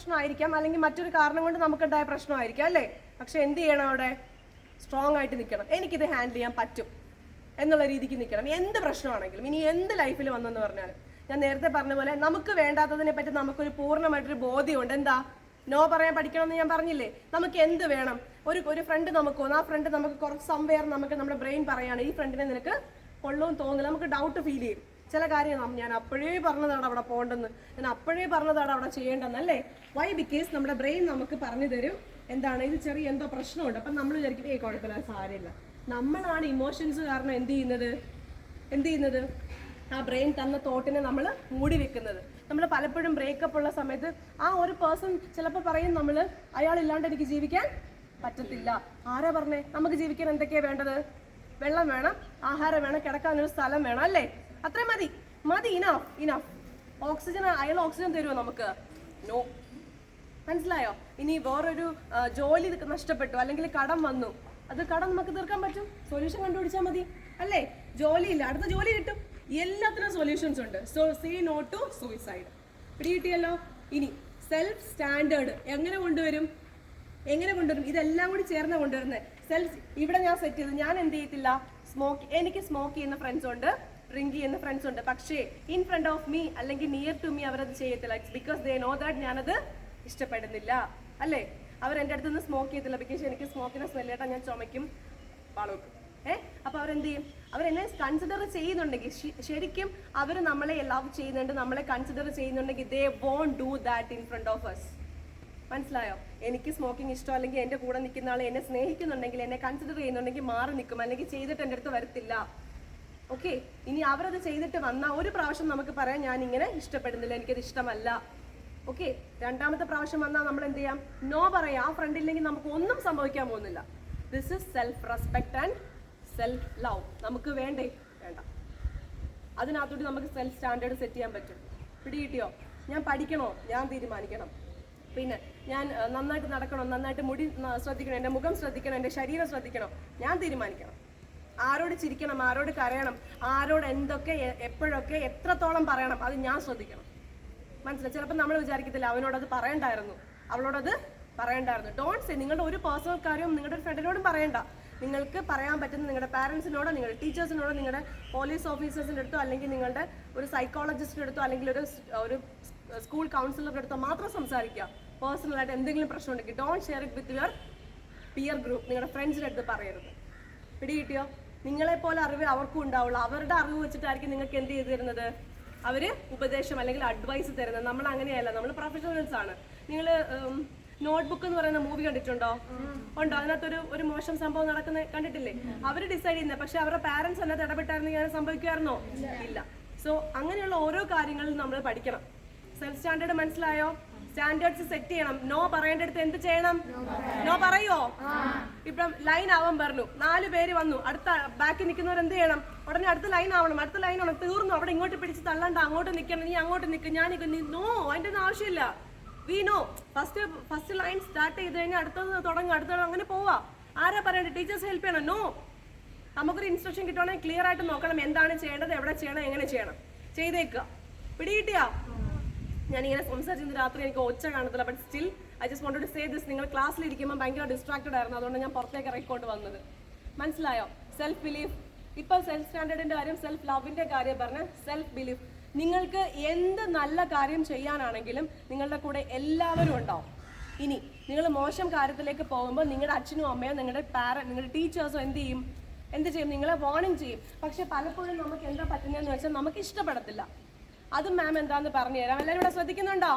പ്രശ്നമായിരിക്കാം അല്ലെങ്കിൽ മറ്റൊരു കാരണം കൊണ്ട് നമുക്കുണ്ടായ പ്രശ്നമായിരിക്കാം അല്ലേ? പക്ഷെ എന്ത് ചെയ്യണം അവിടെ? സ്ട്രോങ് ആയിട്ട് നിൽക്കണം. എനിക്കിത് ഹാൻഡിൽ ചെയ്യാൻ പറ്റും എന്നുള്ള രീതിക്ക് നിൽക്കണം. എന്ത് പ്രശ്നമാണെങ്കിലും ഇനി എന്ത് ലൈഫിൽ വന്നെന്ന് പറഞ്ഞാലും. ഞാൻ നേരത്തെ പറഞ്ഞ പോലെ നമുക്ക് വേണ്ടാത്തതിനെ പറ്റി നമുക്കൊരു പൂർണമായിട്ടൊരു ബോധ്യമുണ്ട്. എന്താ? നോ പറയാൻ പഠിക്കണം എന്ന് ഞാൻ പറഞ്ഞില്ലേ? നമുക്ക് എന്ത് വേണം? ഒരു ഒരു ഫ്രണ്ട് നമുക്ക് ആ ഫ്രണ്ട് നമുക്ക് കുറച്ച് സംവെയർ നമുക്ക് നമ്മുടെ ബ്രെയിൻ പറയാണ് ഈ ഫ്രണ്ടിനെ നിനക്ക് കൊള്ളവും തോന്നില്ല നമുക്ക് ഡൗട്ട് ഫീൽ ചെയ്യും. ചില കാര്യം ഞാൻ അപ്പോഴേ പറഞ്ഞതാണ് അവിടെ പോകേണ്ടെന്ന് ഞാൻ അപ്പോഴേ പറഞ്ഞതാണ് അവിടെ ചെയ്യേണ്ടെന്ന് അല്ലേ? വൈ ബിക്കേസ് നമ്മുടെ ബ്രെയിൻ നമുക്ക് പറഞ്ഞു തരും എന്താണ് ഇത് ചെറിയ എന്തോ പ്രശ്നമുണ്ട്. അപ്പം നമ്മൾ വിചാരിക്കും ഏ കുഴപ്പമില്ല സാരമില്ല. നമ്മളാണ് ഇമോഷൻസ് കാരണം എന്ത് ചെയ്യുന്നത്? എന്ത് ചെയ്യുന്നത്? ആ ബ്രെയിൻ തന്ന തോട്ടിനെ നമ്മൾ മൂടി വെക്കുന്നത്. നമ്മൾ പലപ്പോഴും ബ്രേക്കപ്പ് ഉള്ള സമയത്ത് ആ ഒരു പേഴ്സൺ ചിലപ്പോൾ പറയും നമ്മൾ അയാളില്ലാണ്ട് എനിക്ക് ജീവിക്കാൻ പറ്റത്തില്ല. ആരാ പറഞ്ഞേ? നമുക്ക് ജീവിക്കാൻ എന്തൊക്കെയാണ് വേണ്ടത്? വെള്ളം വേണം ആഹാരം വേണം കിടക്കാനൊരു സ്ഥലം വേണം അല്ലേ? അത്രയും മതി. മതി ഇനഫ് ഇനഫ് ഓക്സിജൻ അയാൾ ഓക്സിജൻ തരുമോ നമുക്ക്? നോ മനസ്സിലായോ? ഇനി വേറൊരു ജോലി നഷ്ടപ്പെട്ടു. അല്ലെങ്കിൽ കടം വന്നു. അത് കടം നമുക്ക് തീർക്കാൻ പറ്റും? സൊല്യൂഷൻ കണ്ടുപിടിച്ചാൽ മതി. അല്ലേ? ഇല്ല അടുത്ത ജോലി കിട്ടും. എല്ലാത്തിനും സൊല്യൂഷൻസ് ഉണ്ട്. So see no to suicide പിടി കിട്ടിയല്ലോ? ഇനി സെൽഫ് സ്റ്റാൻഡേർഡ് എങ്ങനെ കൊണ്ടുവരും? എങ്ങനെ കൊണ്ടുവരും? ഇതെല്ലാം കൂടി ചേർന്ന് കൊണ്ടുവരുന്നത് സെൽഫ് ഇവിടെ ഞാൻ സെറ്റ് ചെയ്ത് ഞാൻ എന്ത് ചെയ്യത്തില്ല? സ്മോക്ക് എനിക്ക് സ്മോക്ക് ചെയ്യുന്ന ഫ്രണ്ട്സ് ഉണ്ട്. ഡ്രിങ്ക് എന്ന ഫ്രണ്ട്സ് ഉണ്ട്. പക്ഷേ ഇൻ ഫ്രണ്ട് ഓഫ് മീ അല്ലെങ്കിൽ നിയർ ടു മീ അവരത് ചെയ്യത്തില്ല. It's because they know that ഞാനത് ഇഷ്ടപ്പെടുന്നില്ല. അല്ലേ? അവർ എന്റെ അടുത്ത് നിന്ന് സ്മോക്ക് ചെയ്യത്തില്ല. ബിക്കോസ് എനിക്ക് സ്മോക്കിനെ സ്മെല്ല് കേട്ടാൽ ഞാൻ ചുമയ്ക്കും. വളർക്കും ഏ? അപ്പൊ അവരെന്ത് ചെയ്യും? അവരെന്നെ കൺസിഡർ ചെയ്യുന്നുണ്ടെങ്കിൽ ശരിക്കും അവർ നമ്മളെ ലവ് ചെയ്യുന്നുണ്ട് നമ്മളെ കൺസിഡർ ചെയ്യുന്നുണ്ടെങ്കിൽ they won't do that in front of us മനസ്സിലായോ? എനിക്ക് സ്മോക്കിംഗ് ഇഷ്ടം അല്ലെങ്കിൽ എന്റെ കൂടെ നിൽക്കുന്ന ആൾ എന്നെ സ്നേഹിക്കുന്നുണ്ടെങ്കിൽ എന്നെ കൺസിഡർ ചെയ്യുന്നുണ്ടെങ്കിൽ മാറി നിൽക്കും. അല്ലെങ്കിൽ ചെയ്തിട്ട് എന്റെ അടുത്ത് വരത്തില്ല. ഓക്കെ ഇനി അവരത് ചെയ്തിട്ട് വന്ന ഒരു പ്രാവശ്യം നമുക്ക് പറയാം ഞാൻ ഇങ്ങനെ ഇഷ്ടപ്പെടുന്നില്ല എനിക്കത് ഇഷ്ടമല്ല. ഓക്കെ രണ്ടാമത്തെ പ്രാവശ്യം വന്നാൽ നമ്മൾ എന്ത് ചെയ്യാം? നോ പറയാം. ആ ഫ്രണ്ട് ഇല്ലെങ്കിൽ നമുക്ക് ഒന്നും സംഭവിക്കാൻ പോകുന്നില്ല. This is self respect and self love നമുക്ക് വേണ്ടേ? വേണ്ട. അതിനകത്തോട്ട് നമുക്ക് സെൽഫ് സ്റ്റാൻഡേർഡ് സെറ്റ് ചെയ്യാൻ പറ്റും. പിടി കിട്ടിയോ ഞാൻ പഠിക്കണോ? ഞാൻ തീരുമാനിക്കണം. പിന്നെ ഞാൻ നന്നായിട്ട് നടക്കണം? നന്നായിട്ട് മുടി ശ്രദ്ധിക്കണം. എന്റെ മുഖം ശ്രദ്ധിക്കണം. എന്റെ ശരീരം ശ്രദ്ധിക്കണം. ഞാൻ തീരുമാനിക്കണം. ആരോട് ചിരിക്കണം ആരോട് കരയണം ആരോട് എന്തൊക്കെ എപ്പോഴൊക്കെ എത്രത്തോളം പറയണം അത് ഞാൻ ശ്രദ്ധിക്കണം. മനസ്സിലായി? ചിലപ്പോൾ നമ്മൾ വിചാരിക്കത്തില്ല അവനോടത് പറയണ്ടായിരുന്നു. അവളോടത് പറയണ്ടായിരുന്നു. ഡോണ്ട് സേ നിങ്ങളുടെ ഒരു പേഴ്സണൽ കാര്യവും നിങ്ങളുടെ ഒരു ഫ്രണ്ടിനോടും പറയണ്ട. നിങ്ങൾക്ക് പറയാൻ പറ്റുന്ന നിങ്ങളുടെ പാരൻസിനോടോ നിങ്ങളുടെ ടീച്ചേഴ്സിനോടോ നിങ്ങളുടെ പോലീസ് ഓഫീസേഴ്സിന്റെ അടുത്തോ അല്ലെങ്കിൽ നിങ്ങളുടെ ഒരു സൈക്കോളജിസ്റ്റിന്റെ അടുത്തോ അല്ലെങ്കിൽ ഒരു ഒരു സ്കൂൾ കൗൺസിലറുടെ അടുത്തോ മാത്രം സംസാരിക്കുക. പേഴ്സണലായിട്ട് എന്തെങ്കിലും പ്രശ്നമുണ്ടെങ്കിൽ don't share it with your peer group നിങ്ങളുടെ ഫ്രണ്ട്സിന്റെ അടുത്ത് പറയരുത്. പിടി കിട്ടിയോ നിങ്ങളെ പോലെ അറിവ് അവർക്കും ഉണ്ടാവുള്ളൂ. അവരുടെ അറിവ് വെച്ചിട്ടായിരിക്കും നിങ്ങൾക്ക് എന്ത് ചെയ്തു തരുന്നത്? അവർ ഉപദേശം അല്ലെങ്കിൽ അഡ്വൈസ് തരുന്നത്. നമ്മൾ അങ്ങനെയല്ല. നമ്മൾ പ്രൊഫഷണൽസ് ആണ്. നിങ്ങൾ നോട്ട്ബുക്ക് എന്ന് പറയുന്ന മൂവി കണ്ടിട്ടുണ്ടോ? ഉണ്ടോ? അതിനകത്തൊരു ഒരു മോശം സംഭവം നടക്കുന്ന കണ്ടിട്ടില്ലേ? അവർ ഡിസൈഡ് ചെയ്യുന്ന പക്ഷെ അവരുടെ പാരന്റ്സ് അതിനകത്ത് ഇടപെട്ടായിരുന്നെങ്കിൽ അത് സംഭവിക്കുമായിരുന്നോ? ഇല്ല. സോ അങ്ങനെയുള്ള ഓരോ കാര്യങ്ങളും നമ്മൾ പഠിക്കണം. സെൽഫ് സ്റ്റാൻഡേർഡ് മനസ്സിലായോ? സ്റ്റാൻഡേർഡ്സ് സെറ്റ് ചെയ്യണം. നോ പറയേണ്ടടുത്ത് എന്ത് ചെയ്യണം? നോ പറയോ? ഇപ്പം ലൈൻ ആവാൻ പറഞ്ഞു. നാല് പേര് വന്നു. അടുത്ത ബാക്കിൽ നിൽക്കുന്നവർ എന്ത് ചെയ്യണം? ഉടനെ അടുത്ത ലൈൻ ആവണം. അടുത്ത ലൈൻ ആവണം തീർന്നു. അവിടെ ഇങ്ങോട്ട് പിടിച്ച് തള്ളണ്ട. അങ്ങോട്ട് നിൽക്കണം. നീ അങ്ങോട്ട് നിൽക്കും. ഞാൻ നോ അതിന്റെ ഒന്നും ആവശ്യമില്ല. We know first first line start ചെയ്ത് കഴിഞ്ഞാൽ അടുത്തത് തുടങ്ങും. അടുത്തത് അങ്ങനെ പോവാ. ആരാ പറയണ്ടേ ടീച്ചേഴ്സ് ഹെൽപ്പ് ചെയ്യണം. നോ നമുക്കൊരു ഇൻസ്ട്രക്ഷൻ കിട്ടുവാണെങ്കിൽ ക്ലിയർ ആയിട്ട് നോക്കണം. എന്താണ് ചെയ്യേണ്ടത്? എവിടെ ചെയ്യണം? എങ്ങനെ ചെയ്യണം? ചെയ്തേക്കുക പിടികിട്ടിയാ? ഞാനിങ്ങനെ സംസാരിച്ചിരുന്ന രാത്രി എനിക്ക് ഒച്ച കാണത്തില്ല but still I just want to say this നിങ്ങൾ ക്ലാസ്സിൽ ഇരിക്കുമ്പോൾ ഭയങ്കര ഡിസ്ട്രാക്റ്റഡ് ആയിരുന്നു. അതുകൊണ്ട് ഞാൻ പുറത്തേക്ക് ഇറക്കിക്കൊണ്ട് വന്നത്. മനസ്സിലായോ? സെൽഫ് ബിലീഫ് ഇപ്പൊ സെൽഫ് സ്റ്റാൻഡേർഡിന്റെ കാര്യം സെൽഫ് ലവിന്റെ കാര്യം പറഞ്ഞ സെൽഫ് ബിലീഫ് നിങ്ങൾക്ക് എന്ത് നല്ല കാര്യം ചെയ്യാനാണെങ്കിലും നിങ്ങളുടെ കൂടെ എല്ലാവരും ഉണ്ടാവും. ഇനി നിങ്ങൾ മോശം കാര്യത്തിലേക്ക് പോകുമ്പോൾ നിങ്ങളുടെ അച്ഛനും അമ്മയോ നിങ്ങളുടെ പാര നിങ്ങളുടെ ടീച്ചേഴ്സോ എന്ത് ചെയ്യും? എന്ത് ചെയ്യും? നിങ്ങളെ വാർണിംഗ് ചെയ്യും. പക്ഷെ പലപ്പോഴും നമുക്ക് എന്താ പറ്റുന്നതെന്ന് വെച്ചാൽ നമുക്ക് ഇഷ്ടപ്പെടത്തില്ല. അതും മാം എന്താന്ന് പറഞ്ഞു തരാം. എല്ലാവരും ഇവിടെ ശ്രദ്ധിക്കുന്നുണ്ടോ?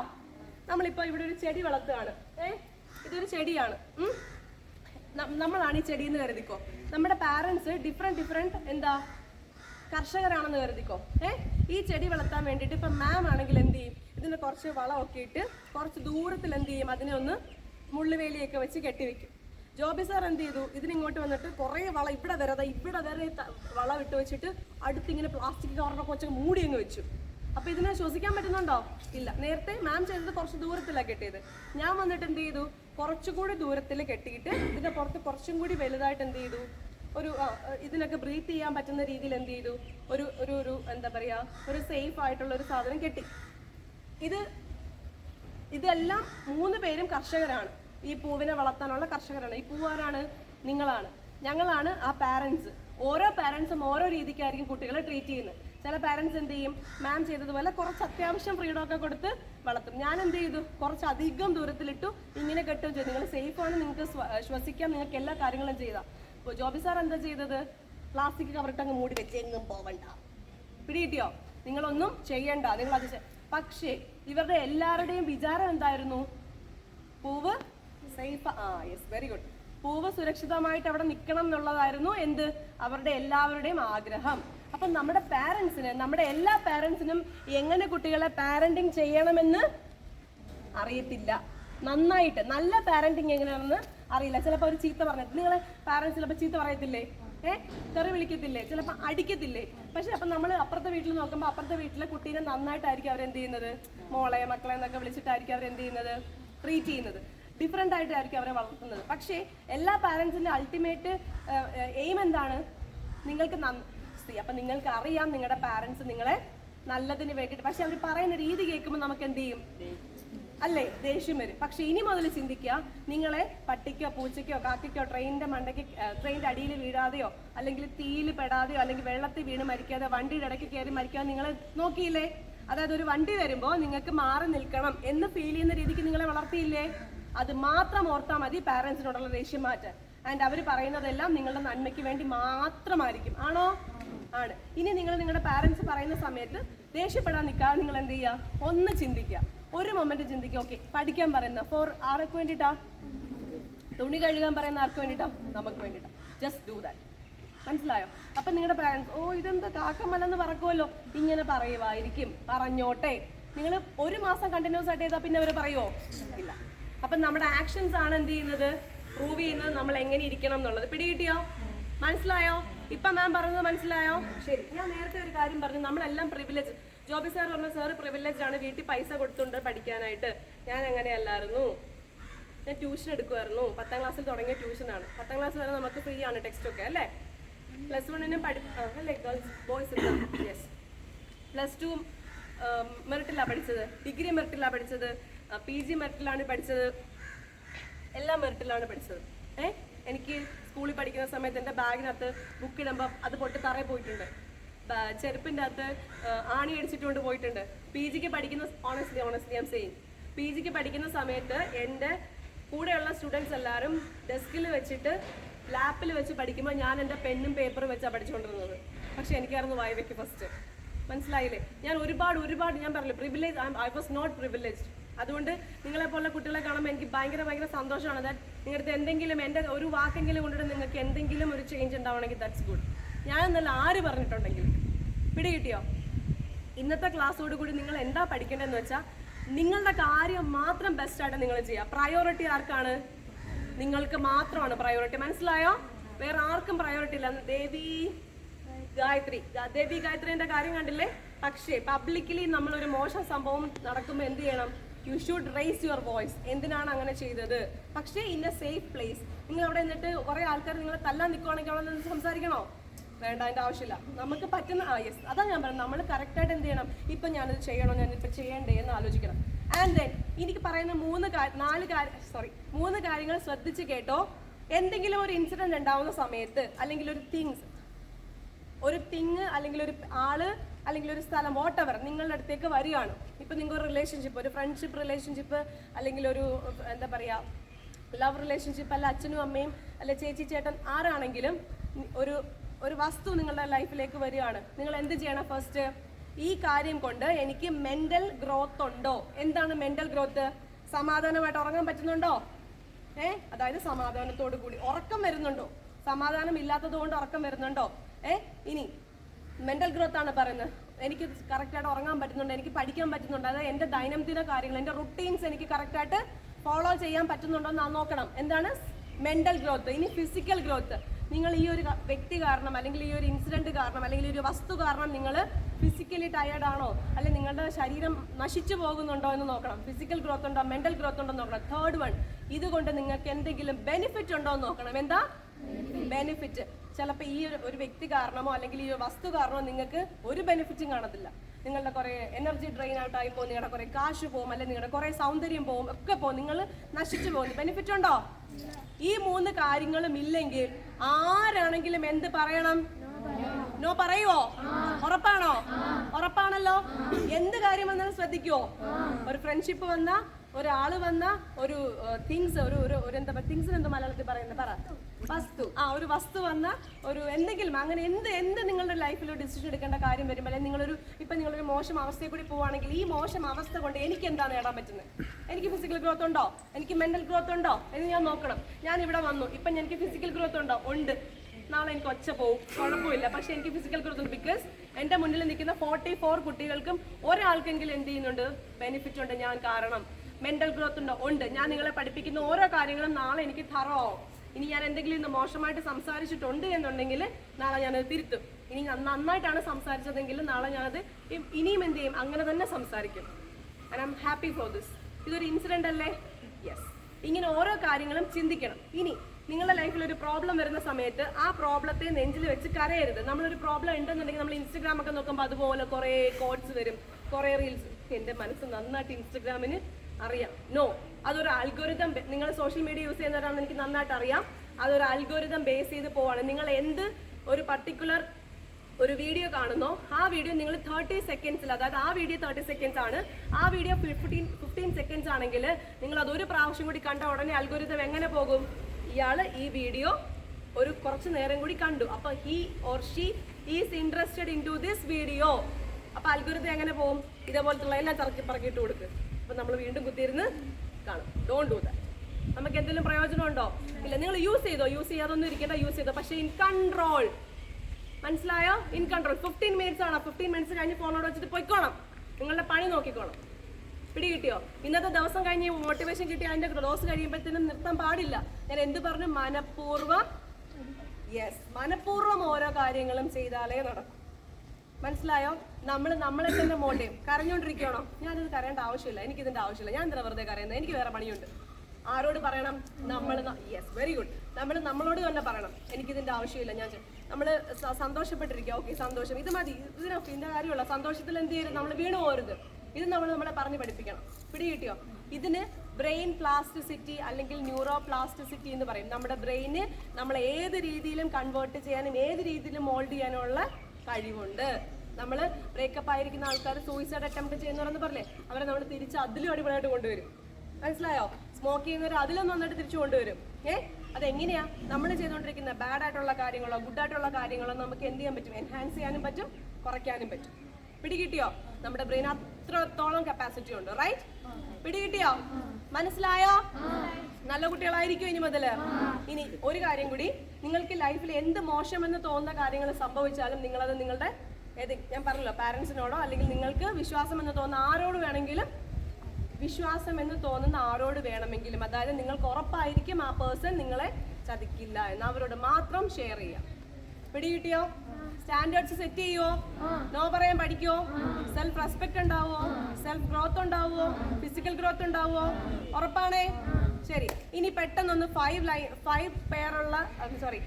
നമ്മളിപ്പോൾ ഇവിടെ ഒരു ചെടി വളർത്തുകയാണ്. ഏ? ഇതൊരു ചെടിയാണ്. നമ്മളാണ് ഈ ചെടി കരുതിക്കോ. നമ്മുടെ പാരൻസ് ഡിഫറെന്റ് ഡിഫറെന്റ് എന്താ? കർഷകരാണെന്ന് കരുതിക്കോ. ഏ? ഈ ചെടി വളർത്താൻ വേണ്ടിയിട്ട് ഇപ്പം മാം ആണെങ്കിൽ എന്ത് ചെയ്യും? ഇതിന് കുറച്ച് വളമൊക്കെ ഇട്ട് കുറച്ച് ദൂരത്തിൽ എന്ത് ചെയ്യും? അതിനെ ഒന്ന് മുള്ളുവേലിയൊക്കെ വെച്ച് കെട്ടിവെക്കും ജോബി സാർ എന്ത് ചെയ്തു? ഇതിനിങ്ങോട്ട് വന്നിട്ട് കുറേ വള ഇവിടെ വരെ ഇവിടെ വരെ വളം ഇട്ട് വെച്ചിട്ട് അടുത്തിങ്ങനെ പ്ലാസ്റ്റിക് കവറിനൊക്കെ കുറച്ച് മൂടി അങ്ങ് വെച്ചു. അപ്പൊ ഇതിനെ ശ്വസിക്കാൻ പറ്റുന്നുണ്ടോ? ഇല്ല. നേരത്തെ മാം ചെയ്തത് കുറച്ച് ദൂരത്തിലാണ് കെട്ടിയത്. ഞാൻ വന്നിട്ട് എന്ത് ചെയ്തു? കുറച്ചുകൂടി ദൂരത്തിൽ കെട്ടിയിട്ട് ഇതിന്റെ പുറത്ത് കുറച്ചും കൂടി വലുതായിട്ട് എന്ത് ചെയ്തു? ഒരു ഇതിനൊക്കെ ബ്രീത്ത് ചെയ്യാൻ പറ്റുന്ന രീതിയിൽ എന്ത് ചെയ്തു? ഒരു ഒരു ഒരു എന്താ പറയാ ഒരു സേഫ് ആയിട്ടുള്ള ഒരു സാധനം കെട്ടി. ഇത് ഇതെല്ലാം മൂന്ന് പേരും കർഷകരാണ്. ഈ പൂവിനെ വളർത്താനുള്ള കർഷകരാണ്. ഈ പൂവാരാണ് നിങ്ങളാണ്. ഞങ്ങളാണ് ആ പാരൻസ് ഓരോ പാരൻസും ഓരോ രീതിക്കായിരിക്കും കുട്ടികളെ ട്രീറ്റ് ചെയ്യുന്നത്. ചില പാരൻസ് എന്ത് ചെയ്യും? മാം ചെയ്തതുപോലെ കുറച്ച് അത്യാവശ്യം ഫ്രീഡം ഒക്കെ കൊടുത്ത് വളർത്തും. ഞാൻ എന്ത് ചെയ്തു? കുറച്ച് അധികം ദൂരത്തിലിട്ടു. ഇങ്ങനെ കെട്ടും ചെയ്തു. നിങ്ങൾ സേഫ് ആണ് നിങ്ങൾക്ക് ശ്വസിക്കാം നിങ്ങൾക്ക് എല്ലാ കാര്യങ്ങളും ചെയ്താൽ ഇപ്പോൾ ജോബി സാർ എന്താ ചെയ്തത്? പ്ലാസ്റ്റിക് കവറിട്ട് അങ്ങ് മൂടി വെച്ച് എങ്ങും പോവണ്ട. പിടികിട്ടിയോ? നിങ്ങളൊന്നും ചെയ്യണ്ട. നിങ്ങൾ അത് പക്ഷേ ഇവരുടെ എല്ലാവരുടെയും വിചാരം എന്തായിരുന്നു? പൂവ് സേഫ് ആ യെസ് വെരി ഗുഡ് പൂവ് സുരക്ഷിതമായിട്ട് അവിടെ നിൽക്കണം എന്നുള്ളതായിരുന്നു എന്ത്? അവരുടെ എല്ലാവരുടെയും ആഗ്രഹം. അപ്പം നമ്മുടെ പാരൻസിന് നമ്മുടെ എല്ലാ പാരൻസിനും എങ്ങനെ കുട്ടികളെ പാരന്റിങ് ചെയ്യണമെന്ന് അറിയത്തില്ല. നന്നായിട്ട് നല്ല പാരന്റിങ് എങ്ങനെയാണെന്ന് അറിയില്ല. ചിലപ്പോൾ ഒരു ചീത്ത പറഞ്ഞിട്ട് നിങ്ങളെ പാരന്റ്സ് ചിലപ്പോൾ ചീത്ത പറയത്തില്ലേ? ഏ? തെറി വിളിക്കത്തില്ലേ? ചിലപ്പോൾ അടിക്കത്തില്ലേ? പക്ഷെ അപ്പം നമ്മൾ അപ്പുറത്തെ വീട്ടിൽ നോക്കുമ്പോൾ അപ്പുറത്തെ വീട്ടിലെ കുട്ടീനെ നന്നായിട്ടായിരിക്കും അവരെന്ത് ചെയ്യുന്നത്? മോളെ മക്കളെ എന്നൊക്കെ വിളിച്ചിട്ടായിരിക്കും അവരെന്ത് ചെയ്യുന്നത്? ട്രീറ്റ് ചെയ്യുന്നത്. ഡിഫറെന്റ് ആയിട്ടായിരിക്കും അവരെ വളർത്തുന്നത്. പക്ഷേ എല്ലാ പാരൻസിന്റെ അൾട്ടിമേറ്റ് എയിം എന്താണ്? നിങ്ങൾക്ക് നന്ദി അപ്പം നിങ്ങൾക്ക് അറിയാം നിങ്ങളുടെ പാരൻസ് നിങ്ങളെ നല്ലതിന് വേണ്ടിയിട്ട്. പക്ഷെ അവർ പറയുന്ന രീതി കേൾക്കുമ്പോൾ നമുക്ക് എന്ത് ചെയ്യും? അല്ലേ? ദേഷ്യം വരും. പക്ഷെ ഇനി മുതൽ ചിന്തിക്കുക നിങ്ങളെ പട്ടിക്കോ പൂച്ചയ്ക്കോ കാക്കയ്ക്കോ ട്രെയിനിന്റെ മണ്ടയ്ക്ക് ട്രെയിനിന്റെ അടിയിൽ വീഴാതെയോ അല്ലെങ്കിൽ തീയിൽ പെടാതെയോ അല്ലെങ്കിൽ വെള്ളത്തിൽ വീണ് മരിക്കാതെ വണ്ടിയുടെ ഇടയ്ക്ക് കയറി മരിക്കാതെ നിങ്ങളെ നോക്കിയില്ലേ? അതായത് ഒരു വണ്ടി വരുമ്പോൾ നിങ്ങൾക്ക് മാറി നിൽക്കണം എന്ന് ഫീൽ ചെയ്യുന്ന രീതിക്ക് നിങ്ങളെ വളർത്തിയില്ലേ? അത് മാത്രം ഓർത്താൽ മതി പാരൻസിനോടുള്ള ദേഷ്യം മാറ്റാൻ. ആൻഡ് അവർ പറയുന്നതെല്ലാം നിങ്ങളുടെ നന്മയ്ക്ക് വേണ്ടി മാത്രമായിരിക്കും. ആണോ? ആണ്. ഇനി നിങ്ങൾ നിങ്ങളുടെ പാരൻസ് പറയുന്ന സമയത്ത് ദേഷ്യപ്പെടാൻ നിൽക്കാതെ നിങ്ങൾ എന്ത് ചെയ്യുക ഒന്ന് ചിന്തിക്കുക. ഒരു മൊമെന്റ് ചിന്തിക്കുക. ഓക്കെ പഠിക്കാൻ പറയുന്ന ഫോർ ആർക്ക് വേണ്ടിയിട്ടാ തുണി കഴുകാൻ പറയുന്ന ആർക്ക് വേണ്ടിയിട്ടാ നമുക്ക് വേണ്ടിയിട്ടാ ജസ്റ്റ് ഡു ദാറ്റ് മനസ്സിലായോ? അപ്പൊ നിങ്ങളുടെ പാരൻസ് ഓ ഇതെന്ത് കാക്കമല്ലെന്ന് പറക്കുമല്ലോ ഇങ്ങനെ പറയുമായിരിക്കും പറഞ്ഞോട്ടെ. നിങ്ങൾ ഒരു മാസം കണ്ടിന്യൂസ് ആയിട്ട് ചെയ്താൽ പിന്നെ അവർ പറയുമോ ഇല്ല. അപ്പൊ നമ്മുടെ ആക്ഷൻസ് ആണ് എന്ത് ചെയ്യുന്നത്? പ്രൂവ് ചെയ്യുന്നത് നമ്മൾ എങ്ങനെ ഇരിക്കണം എന്നുള്ളത്. പിടികിട്ടിയോ? മനസ്സിലായോ? ഇപ്പൊ മാം പറഞ്ഞത് മനസ്സിലായോ? ശരി ഞാൻ നേരത്തെ ഒരു കാര്യം പറഞ്ഞു. നമ്മളെല്ലാം പ്രിവിലേജ് ജോബി സാർ പറഞ്ഞ സാർ പ്രിവിലേജ് ആണ്. വീട്ടിൽ പൈസ കൊടുത്തുണ്ട് പഠിക്കാനായിട്ട്. ഞാൻ അങ്ങനെയല്ലായിരുന്നു ഞാൻ ട്യൂഷൻ എടുക്കുമായിരുന്നു. പത്താം ക്ലാസ്സിൽ തുടങ്ങിയ ട്യൂഷനാണ് പത്താം ക്ലാസ് വരെ നമുക്ക് ഫ്രീ ആണ് ടെക്സ്റ്റ് ഒക്കെ അല്ലേ? പ്ലസ് വണ്ണിനും പഠി അല്ലേ girls boys yes plus two മെറിറ്റിലാണ് പഠിച്ചത്. ഡിഗ്രി മെറിറ്റിലാണ് പഠിച്ചത്. പി ജി മെറിറ്റിലാണ് പഠിച്ചത്. എല്ലാം മെറിറ്റിലാണ് പഠിച്ചത്. ഏ? എനിക്ക് സ്കൂളിൽ പഠിക്കുന്ന സമയത്ത് എന്റെ ബാഗിനകത്ത് ബുക്ക് ഇടുമ്പോൾ അത് പൊട്ടി തറയിൽ പോയിട്ടുണ്ട് ചെരുപ്പിന്റെ അകത്ത് ആണി അടിച്ചിട്ടുകൊണ്ട് പോയിട്ടുണ്ട്. പി ജിക്ക് പഠിക്കുന്ന honestly honestly am same P ജിക്ക് പഠിക്കുന്ന സമയത്ത് എന്റെ കൂടെയുള്ള സ്റ്റുഡൻസ് എല്ലാവരും ഡെസ്കിൽ വെച്ചിട്ട് ലാപ്പിൽ വെച്ച് പഠിക്കുമ്പോൾ ഞാൻ എന്റെ പെന്നും പേപ്പറും വെച്ചാണ് പഠിച്ചുകൊണ്ടിരുന്നത് പക്ഷെ എനിക്കായിരുന്നു വായവയ്ക്ക് ഫസ്റ്റ് മനസ്സിലായില്ലേ? ഞാൻ ഒരുപാട് ഒരുപാട് ഞാൻ പറഞ്ഞു privilege I was not privilege അതുകൊണ്ട് നിങ്ങളെ പോലെ കുട്ടികളെ കാണുമ്പോൾ എനിക്ക് ഭയങ്കര ഭയങ്കര സന്തോഷമാണ്. ദാറ്റ് നിങ്ങളുടെ എന്തെങ്കിലും എന്റെ ഒരു വാക്കെങ്കിലും കൊണ്ടിട്ട് നിങ്ങൾക്ക് എന്തെങ്കിലും ഒരു ചേഞ്ച് ഉണ്ടാവണമെങ്കിൽ ദാറ്റ്സ് ഗുഡ് ഞാനെന്നല്ല ആര് പറഞ്ഞിട്ടുണ്ടെങ്കിൽ പിടി കിട്ടിയോ ഇന്നത്തെ ക്ലാസ്സോട് കൂടി നിങ്ങൾ എന്താ പഠിക്കേണ്ടതെന്ന് വെച്ചാൽ നിങ്ങളുടെ കാര്യം മാത്രം ബെസ്റ്റായിട്ട് നിങ്ങൾ ചെയ്യുക. പ്രയോറിറ്റി ആർക്കാണ്? നിങ്ങൾക്ക് മാത്രമാണ് പ്രയോറിറ്റി മനസ്സിലായോ? വേറെ ആർക്കും പ്രയോറിറ്റി ഇല്ല. ദേവി ഗായത്രി. ദേവി ഗായത്രിന്റെ കാര്യം കണ്ടില്ലേ? പക്ഷേ പബ്ലിക്കലി നമ്മളൊരു മോശം സംഭവം നടക്കുമ്പോൾ എന്ത് ചെയ്യണം? You should raise your voice എന്തിനാണ് അങ്ങനെ ചെയ്തത്? പക്ഷേ ഇൻ എ സേഫ് പ്ലേസ് നിങ്ങൾ അവിടെ എന്നിട്ട് കുറെ ആൾക്കാർ നിങ്ങളെ തല്ലാൻ നിൽക്കുവാണെങ്കിൽ അവിടെ നിന്ന് സംസാരിക്കണോ? വേണ്ട അതിന്റെ ആവശ്യമില്ല. നമുക്ക് പറ്റുന്ന ആ യെസ് അതാണ് ഞാൻ പറയുന്നത് നമ്മൾ കറക്റ്റായിട്ട് എന്ത് ചെയ്യണം? ഇപ്പം ഞാനിത് ചെയ്യണോ? ഞാനിപ്പോൾ ചെയ്യണ്ടേ എന്ന് ആലോചിക്കണം. ആൻഡ് ദെൻ എനിക്ക് പറയുന്ന മൂന്ന് കാര്യം നാല് കാര്യം സോറി മൂന്ന് കാര്യങ്ങൾ ശ്രദ്ധിച്ച് കേട്ടോ. എന്തെങ്കിലും ഒരു ഇൻസിഡന്റ് ഉണ്ടാവുന്ന സമയത്ത് അല്ലെങ്കിൽ ഒരു തിങ്സ് ഒരു തിങ് അല്ലെങ്കിൽ ഒരു ആൾ അല്ലെങ്കിൽ ഒരു സ്ഥലം വോട്ടവർ നിങ്ങളുടെ അടുത്തേക്ക് വരികയാണ്. ഇപ്പൊ നിങ്ങൾ ഒരു റിലേഷൻഷിപ്പ് ഒരു ഫ്രണ്ട്ഷിപ്പ് റിലേഷൻഷിപ്പ് അല്ലെങ്കിൽ ഒരു എന്താ പറയാ ലവ് റിലേഷൻഷിപ്പ് അല്ല അച്ഛനും അമ്മയും അല്ല ചേച്ചി ചേട്ടൻ ആരാണെങ്കിലും ഒരു ഒരു വസ്തു നിങ്ങളുടെ ലൈഫിലേക്ക് വരികയാണ്. നിങ്ങൾ എന്ത് ചെയ്യണം ഫസ്റ്റ് ഈ കാര്യം കൊണ്ട് എനിക്ക് മെന്റൽ ഗ്രോത്ത് ഉണ്ടോ? എന്താണ് മെന്റൽ ഗ്രോത്ത് സമാധാനമായിട്ട് ഉറങ്ങാൻ പറ്റുന്നുണ്ടോ? ഏ? അതായത് സമാധാനത്തോടു കൂടി ഉറക്കം വരുന്നുണ്ടോ? സമാധാനം ഇല്ലാത്തത് കൊണ്ട് ഉറക്കം വരുന്നുണ്ടോ? ഏ? ഇനി മെന്റൽ ഗ്രോത്ത് ആണ് പറയുന്നത്. എനിക്ക് കറക്റ്റായിട്ട് ഉറങ്ങാൻ പറ്റുന്നുണ്ട് എനിക്ക് പഠിക്കാൻ പറ്റുന്നുണ്ട്. അതായത് എന്റെ ദൈനംദിന കാര്യങ്ങൾ എന്റെ റുട്ടീൻസ് എനിക്ക് കറക്റ്റായിട്ട് ഫോളോ ചെയ്യാൻ പറ്റുന്നുണ്ടോ എന്ന് നോക്കണം. എന്താണ്? മെന്റൽ ഗ്രോത്ത് ഇനി ഫിസിക്കൽ ഗ്രോത്ത് നിങ്ങൾ ഈ ഒരു വ്യക്തി കാരണം അല്ലെങ്കിൽ ഈ ഒരു ഇൻസിഡന്റ് കാരണം അല്ലെങ്കിൽ ഒരു വസ്തു കാരണം നിങ്ങൾ ഫിസിക്കലി ടയേർഡ് ആണോ? അല്ലെങ്കിൽ നിങ്ങളുടെ ശരീരം നശിച്ചു പോകുന്നുണ്ടോ എന്ന് നോക്കണം. ഫിസിക്കൽ ഗ്രോത്ത് ഉണ്ടോ മെന്റൽ ഗ്രോത്ത് ഉണ്ടോ എന്ന് നോക്കണം. തേർഡ് വൺ ഇതുകൊണ്ട് നിങ്ങൾക്ക് എന്തെങ്കിലും ബെനിഫിറ്റ് ഉണ്ടോ എന്ന് നോക്കണം. എന്താ? ബെനിഫിറ്റ് ചിലപ്പോൾ ഈ ഒരു വ്യക്തി കാരണമോ അല്ലെങ്കിൽ ഈ വസ്തു കാരണമോ നിങ്ങൾക്ക് ഒരു ബെനിഫിറ്റും കാണത്തില്ല. നിങ്ങളുടെ കുറെ എനർജി ഡ്രെയിൻ ആയിട്ടായി ആയി പോകും നിങ്ങളുടെ കുറെ കാശ് പോകും അല്ലെങ്കിൽ നിങ്ങളുടെ കുറെ സൗന്ദര്യം പോകും ഒക്കെ പോകും. നിങ്ങൾ നശിച്ചു പോകും. ബെനിഫിറ്റ് ഉണ്ടോ? ഈ മൂന്ന് കാര്യങ്ങളും ഇല്ലെങ്കിൽ ആരാണെങ്കിലും എന്ത് പറയണം? നോ പറയുവോ? ഉറപ്പാണോ? ഉറപ്പാണല്ലോ? എന്ത് കാര്യം വന്നാലും ശ്രദ്ധിക്കുവോ? ഒരു ഫ്രണ്ട്ഷിപ്പ് വന്ന ഒരാൾ വന്ന ഒരു തിങ്സ് ഒരു ഒരു ഒരു എന്താ തിങ്സിന് എന്താ മലയാളത്തിൽ പറയുന്നത് പറ. വസ്തു. ആ ഒരു വസ്തു വന്ന ഒരു എന്തെങ്കിലും അങ്ങനെ എന്ത് എന്ത് നിങ്ങളുടെ ലൈഫിൽ ഒരു ഡിസിഷൻ എടുക്കേണ്ട കാര്യം വരുമ്പോൾ അല്ലെങ്കിൽ നിങ്ങളൊരു ഇപ്പം നിങ്ങളൊരു മോശം അവസ്ഥയിൽ കൂടി പോവുകയാണെങ്കിൽ ഈ മോശം അവസ്ഥ കൊണ്ട് എനിക്ക് എന്താ നേടാൻ പറ്റുന്നത്? എനിക്ക് ഫിസിക്കൽ ഗ്രോത്ത് ഉണ്ടോ? എനിക്ക് മെന്റൽ ഗ്രോത്ത് ഉണ്ടോ? എന്ന് ഞാൻ നോക്കണം. ഞാൻ ഇവിടെ വന്നു. ഇപ്പം എനിക്ക് ഫിസിക്കൽ ഗ്രോത്ത് ഉണ്ടോ? ഉണ്ട്. നാളെ എനിക്ക് ഒച്ച പോവും. കുഴപ്പമില്ല. പക്ഷെ എനിക്ക് ഫിസിക്കൽ ഗ്രോത്ത് ബിക്കോസ് എന്റെ മുന്നിൽ നിൽക്കുന്ന ഫോർട്ടി ഫോർ കുട്ടികൾക്കും ഒരാൾക്കെങ്കിലും എന്ത് ചെയ്യുന്നുണ്ട്? ബെനിഫിറ്റ് ഉണ്ട്. ഞാൻ കാരണം. മെന്റൽ ഗ്രോത്ത് ഉണ്ടോ? ഉണ്ട്. ഞാൻ നിങ്ങളെ പഠിപ്പിക്കുന്ന ഓരോ കാര്യങ്ങളും നാളെ എനിക്ക് തറോ ഇനി ഞാൻ എന്തെങ്കിലും ഇന്ന് മോശമായിട്ട് സംസാരിച്ചിട്ടുണ്ട് എന്നുണ്ടെങ്കിൽ നാളെ ഞാനത് തിരുത്തും. ഇനി നന്നായിട്ടാണ് സംസാരിച്ചതെങ്കിൽ നാളെ ഞാനത് ഇനിയും എന്ത് ചെയ്യും? അങ്ങനെ തന്നെ സംസാരിക്കും. I am happy for this ഇതൊരു ഇൻസിഡന്റ് അല്ലേ? യെസ് ഇങ്ങനെ ഓരോ കാര്യങ്ങളും ചിന്തിക്കണം. ഇനി നിങ്ങളുടെ ലൈഫിൽ ഒരു പ്രോബ്ലം വരുന്ന സമയത്ത് ആ പ്രോബ്ലത്തെ നെഞ്ചിൽ വെച്ച് കരയരുത്. നമ്മളൊരു പ്രോബ്ലം ഉണ്ടെന്നുണ്ടെങ്കിൽ നമ്മൾ ഇൻസ്റ്റഗ്രാം ഒക്കെ നോക്കുമ്പോൾ അതുപോലെ കുറേ കോഡ്സ് വരും കുറേ റീൽസ് എന്റെ മനസ്സ് നന്നായിട്ട് ഇൻസ്റ്റഗ്രാമിന് അറിയാം. നോ അതൊരു അൽഗോരിതം നിങ്ങൾ സോഷ്യൽ മീഡിയ യൂസ് ചെയ്യുന്നവരാണെന്ന് എനിക്ക് നന്നായിട്ട് അറിയാം. അതൊരു അൽഗോരിതം ബേസ് ചെയ്ത് പോവാണ്. നിങ്ങൾ എന്ത് ഒരു പർട്ടിക്കുലർ ഒരു വീഡിയോ കാണുന്നോ ആ വീഡിയോ നിങ്ങൾ തേർട്ടി സെക്കൻഡ്സിൽ അതായത് ആ വീഡിയോ തേർട്ടി സെക്കൻഡ്സ് ആണ്. ആ വീഡിയോ ഫിഫ്റ്റീൻ ഫിഫ്റ്റീൻ സെക്കൻഡ്സ് ആണെങ്കിൽ നിങ്ങൾ അതൊരു പ്രാവശ്യം കൂടി കണ്ട ഉടനെ അൽഗോരിതം എങ്ങനെ പോകും? ഇയാൾ ഈ വീഡിയോ ഒരു കുറച്ച് നേരം കൂടി കണ്ടു. അപ്പൊ he or she is interested in to this video അപ്പൊ അൽഗോരിതം എങ്ങനെ പോകും? ഇതേപോലത്തുള്ള എല്ലാം ചറക്കി പറക്കിയിട്ട് കൊടുക്ക്. അപ്പൊ നമ്മൾ വീണ്ടും കുത്തിയിരുന്ന് കാണും. ഡോൺ ഡു ദാറ്റ് നമുക്ക് എന്തെങ്കിലും പ്രയോജനം ഉണ്ടോ ഇല്ല നിങ്ങൾ യൂസ് ചെയ്തോ? യൂസ് ചെയ്യാതൊന്നും ഇരിക്കേണ്ട യൂസ് ചെയ്തോ? പക്ഷേ ഇൻ കൺട്രോൾ മനസ്സിലായോ? ഇൻ കൺട്രോൾ ഫിഫ്റ്റീൻ മിനിറ്റ്സ് ആണ്. ഫിഫ്റ്റീൻ മിനിറ്റ്സ് കഴിഞ്ഞ് ഫോണോട് വെച്ചിട്ട് പോയിക്കോണം നിങ്ങളുടെ പണി നോക്കിക്കോണം പിടി കിട്ടിയോ ഇന്നത്തെ ദിവസം കഴിഞ്ഞ് മോട്ടിവേഷൻ കിട്ടി അതിന്റെ ഡോസ് കഴിയുമ്പോഴത്തേനും നിർത്താൻ പാടില്ല. ഞാൻ എന്ത് പറഞ്ഞു? മനഃപൂർവം യെസ് മനഃപൂർവം ഓരോ കാര്യങ്ങളും ചെയ്താലേ നടക്കും. മനസ്സിലായോ? നമ്മൾ നമ്മളെ തന്നെ മോട്ടയും കരഞ്ഞോണ്ടിരിക്കണോ ഞാനത് കരയേണ്ട ആവശ്യമില്ല. എനിക്കിതിന്റെ ആവശ്യമില്ല. ഞാൻ എന്തിനാ വെറുതെ കരയുന്നത്? എനിക്ക് വേറെ പണിയുണ്ട്. ആരോട് പറയണം? നമ്മൾ യെസ് വെരി ഗുഡ് നമ്മൾ നമ്മളോട് തന്നെ പറയണം. എനിക്കിതിന്റെ ആവശ്യമില്ല. ഞാൻ നമ്മൾ സന്തോഷപ്പെട്ടിരിക്കുക ഓക്കെ സന്തോഷം. ഇത് മതി. ഇതിനൊക്കെ ഇതിന്റെ കാര്യമുള്ള സന്തോഷത്തിൽ എന്ത് ചെയ്യരുത്? നമ്മൾ വീണു പോരുത്. ഇത് നമ്മൾ നമ്മളെ പറഞ്ഞ് പഠിപ്പിക്കണം. പിടി കിട്ടിയോ? ഇതിന് ബ്രെയിൻ പ്ലാസ്റ്റിസിറ്റി അല്ലെങ്കിൽ ന്യൂറോ പ്ലാസ്റ്റിസിറ്റി എന്ന് പറയും. നമ്മുടെ ബ്രെയിന് നമ്മൾ ഏത് രീതിയിലും കൺവേർട്ട് ചെയ്യാനും ഏത് രീതിയിലും മോൾഡ് ചെയ്യാനുമുള്ള കഴിവുണ്ട്. നമ്മൾ ബ്രേക്കപ്പ് ആയിരിക്കുന്ന ആൾക്കാർ സൂയിസൈഡ് അറ്റംപ്റ്റ് ചെയ്യുന്നവരെന്ന് പറഞ്ഞേ അവരെ നമ്മൾ തിരിച്ച് അതിലും അടിപൊളിയായിട്ട് കൊണ്ടുവരും. മനസ്സിലായോ? സ്മോക്ക് ചെയ്യുന്നവർ അതിലും നന്നായിട്ട് തിരിച്ചു കൊണ്ടുവരും. ഏ? അതെങ്ങനെയാ? നമ്മൾ ചെയ്തുകൊണ്ടിരിക്കുന്ന ബാഡ് ആയിട്ടുള്ള കാര്യങ്ങളോ ഗുഡ് ആയിട്ടുള്ള കാര്യങ്ങളോ നമുക്ക് എന്ത് ചെയ്യാൻ പറ്റും? എൻഹാൻസ് ചെയ്യാനും പറ്റും കുറയ്ക്കാനും പറ്റും. പിടികിട്ടിയോ? നമ്മുടെ ബ്രെയിൻ അത്രത്തോളം കപ്പാസിറ്റി ഉണ്ട് റൈറ്റ് പിടികിട്ടിയോ? മനസ്സിലായോ? നല്ല കുട്ടികളായിരിക്കും ഇനി മുതൽ. ഇനി ഒരു കാര്യം കൂടി നിങ്ങൾക്ക് ലൈഫിൽ എന്ത് മോശമെന്ന് തോന്നുന്ന കാര്യങ്ങൾ സംഭവിച്ചാലും നിങ്ങളത് നിങ്ങളുടെ ഏത് ഞാൻ പറഞ്ഞല്ലോ പാരൻസിനോടോ അല്ലെങ്കിൽ നിങ്ങൾക്ക് വിശ്വാസം എന്ന് തോന്നുന്ന ആരോട് വേണമെങ്കിലും വിശ്വാസം എന്ന് തോന്നുന്ന ആരോട് വേണമെങ്കിലും അതായത് നിങ്ങൾക്ക് ഉറപ്പായിരിക്കും ആ പേഴ്സൺ നിങ്ങളെ ചതിക്കില്ല എന്ന് അവരോട് മാത്രം ഷെയർ ചെയ്യാം. പിടികിട്ടിയോ? സ്റ്റാൻഡേർഡ്സ് സെറ്റ് ചെയ്യുവോ? നോ പറയാൻ പഠിക്കുവോ? സെൽഫ് റെസ്പെക്ട് ഉണ്ടാവുമോ സെൽഫ് ഗ്രോത്ത് ഉണ്ടാവുമോ ഫിസിക്കൽ ഗ്രോത്ത് ഉണ്ടാവുമോ ഉറപ്പാണേ? ശരി. ഇനി പെട്ടെന്നൊന്ന് ഫൈവ് ലൈൻ ഫൈവ് പെയറുള്ള സോറി